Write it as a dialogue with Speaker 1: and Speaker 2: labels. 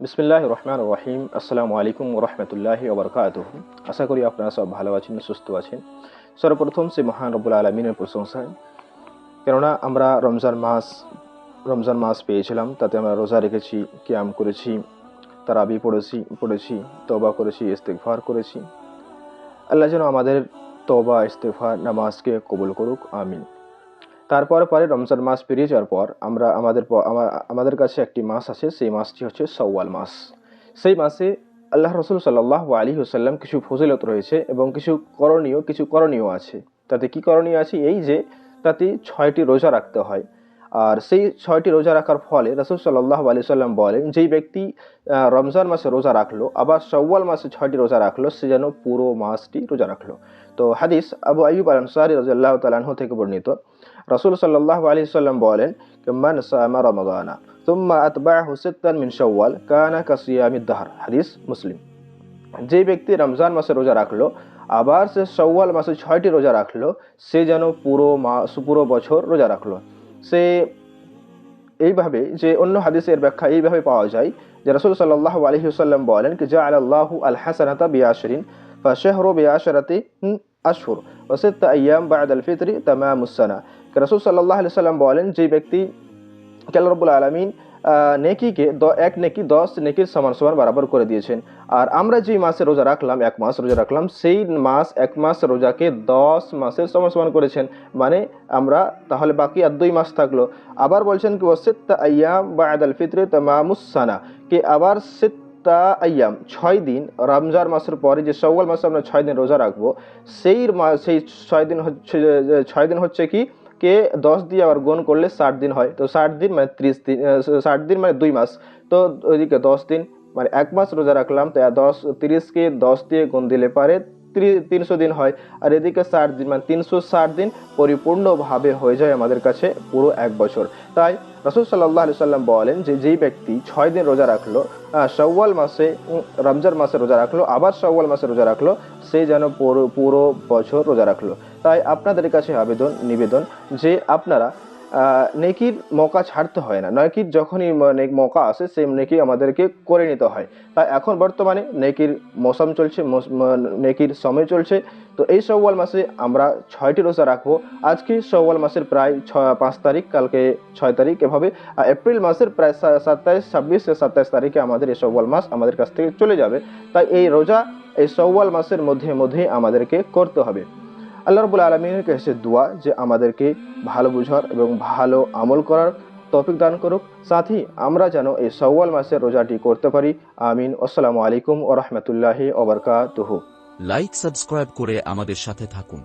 Speaker 1: বিসমিল্লাহ রহমান রহিম আসসালামু আলাইকুম রহমতুল্লাহি ওবরকাত আশা করি আপনারা সব ভালো আছেন, সুস্থ আছেন। সর্বপ্রথম সে মহান রব্বুল আলমিনের প্রশংসা কেননা আমরা রমজান মাস রমজান মাস পেয়েছিলাম, তাতে আমরা রোজা রেখেছি, ক্যাম করেছি, তারাবি পড়েছি পড়েছি তবা করেছি ইস্তেকফার করেছি। আল্লাহ যেন আমাদের তবা ইস্তেফার নামাজকে কবুল করুক, আমিন। তারপর পরে রমজান মাস পেরিয়ে যাওয়ার পর আমরা আমাদের আমাদের কাছে একটি মাস আছে, সেই মাসটি হচ্ছে সওয়াল মাস। সেই মাসে আল্লাহ রসুল সাল্লাহ আলী হুসাল্লাম কিছু ফজিলত রয়েছে এবং কিছু করণীয় কিছু করণীয় আছে। তাতে কি করণীয় আছে? এই যে তাতে ছয়টি রোজা রাখতে হয়। আর সেই ছয়টি রোজা রাখার ফলে রসুল সাল্লাহ আলি সাল্লাম বলেন, যেই ব্যক্তি রমজান মাসে রোজা রাখল, আবার সওয়াল মাসে ছয়টি রোজা রাখল, সে যেন পুরো মাসটি রোজা রাখল। তো হাদিস আবু আইব আল আনসারি রাজিয়াল্লাহ তালাহ থেকে বর্ণিত। রসুল সাল্লাহ আলি সাল্লাম বলেন, মান সামা রমাদানা তুম্মা আতবা হুসেত্তান মিন সওয়াল কানা কাসিয়ামি দাহার। হাদিস মুসলিম। যে ব্যক্তি রমজান মাসে রোজা রাখল, আবার সে সওয়াল মাসে ছয়টি রোজা রাখল, সে যেন পুরো মাস পুরো বছর রোজা রাখল। সে এইভাবে যে অন্য হাদিসের ব্যাখ্যা এইভাবে পাওয়া যায় যে রসুল সাল্লাহ আলহিউসাল্লাম বলেন কি জা আল্লাহ আল হাসানাতা বিয়াশরিন ফাশেহরো বিয়াশরাতে আশহুর ওসেত্তা আয়াম বাদ আল ফিতরি তামামুসানা রসুল সাল্লাহ আলি সাল্লাম বলেন, যে ব্যক্তি কেলরবুল আলমিন নেকিকে দ, এক নেকি দশ নেকির সমান সমান বরাবর করে দিয়েছেন। আর আমরা যেই মাসে রোজা রাখলাম, এক মাস রোজা রাখলাম, সেই মাস, এক মাস রোজাকে দশ মাসের সমান সমান করেছেন। মানে আমরা তাহলে বাকি আর দুই মাস থাকল। আবার বলছেন কি ওসিত্তা আয়াম বা আদাল ফিত্রে তামামুসানা কি আবার সিত্তা আয়াম ছয় দিন, রমজান মাসের পরে যে সওয়াল মাসে আমরা ছয় দিন রোজা রাখব, সেই সেই ছয় দিন হচ্ছে, ছয় দিন হচ্ছে কি কে দশ দিয়ে আবার গুণ করলে ষাট দিন হয়। তো ষাট দিন মানে ত্রিশ দিন ষাট দিন মানে দুই মাস। তো ওইদিকে দশ দিন মানে এক মাস রোজা রাখলাম, তো দশ তিরিশকে দশ দিয়ে গুণ দিলে পারে তিনশো দিন হয়। আর এদিকে ষাট দিন মানে তিনশো ষাট দিন পরিপূর্ণভাবে হয়ে যায় আমাদের কাছে পুরো এক বছর। তাই রসুল সাল্লাহ আলি সাল্লাম বলেন যে, যেই ব্যক্তি ছয় দিন রোজা রাখল সওয়াল মাসে রমজান মাসে রোজা রাখল, আবার সওয়াল মাসে রোজা রাখল, সে যেন পুরো পুরো বছর রোজা রাখল। তাই আপনাদের কাছে আবেদন, নিবেদন যে আপনারা নেকির মৌকা ছাড়তে হয় না। নেকির যখনই মৌকা আসে সেই নেকি আমাদেরকে করে নিতে হয়। তাই এখন বর্তমানে নেকির মৌসুম চলছে নেকির সময় চলছে। তো এই সওয়াল মাসে আমরা ছয়টি রোজা রাখব। আজকে সওয়াল মাসের প্রায় ছ, পাঁচ তারিখ, কালকে ছয় তারিখ এভাবে। এপ্রিল মাসের প্রায় সাতাইশ, ছাব্বিশ সাতাইশ তারিখে আমাদের এই সওয়াল মাস আমাদের কাছ থেকে চলে যাবে। তাই এই রোজা এই সওয়াল মাসের মধ্যে মধ্যে আমাদেরকে করতে হবে। আল্লাহ রবুল আলমিনের কাছে দোয়া যে আমাদেরকে ভালো বুঝার এবং ভালো আমল করার তৌফিক দান করুক। সাথী, আমরা যেন এই সওয়াল মাসের রোজাটি করতে পারি। আমিন। আসসালামু আলাইকুম ও রহমতুল্লাহি ওবরকাতুহু
Speaker 2: লাইক, সাবস্ক্রাইব করে আমাদের সাথে থাকুন।